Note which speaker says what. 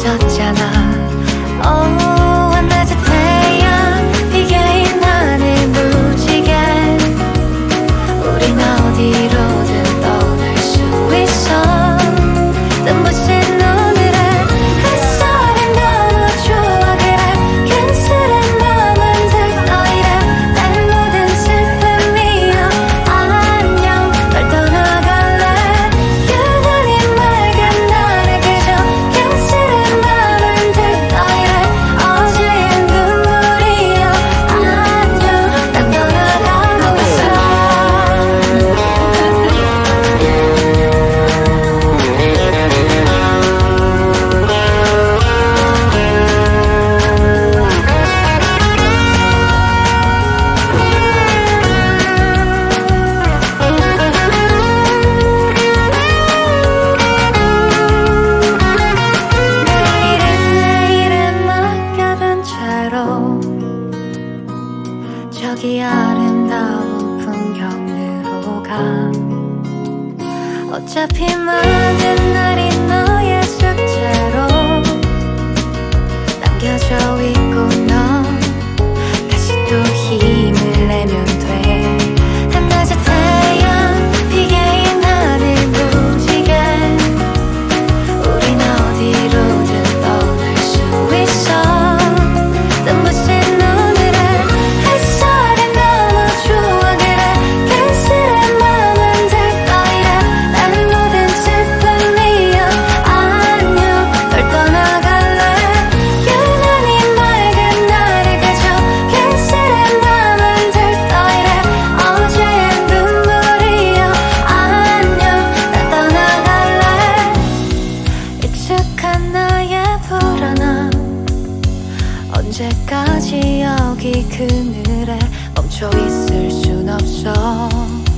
Speaker 1: 있었잖아. Oh. 저기 아름다운 풍경으로 가. 어차피 많은 날이 너의 숙제로 남겨져 있고 넌 다시 또 끝까지 여기 그늘에 멈춰 있을 순 없어.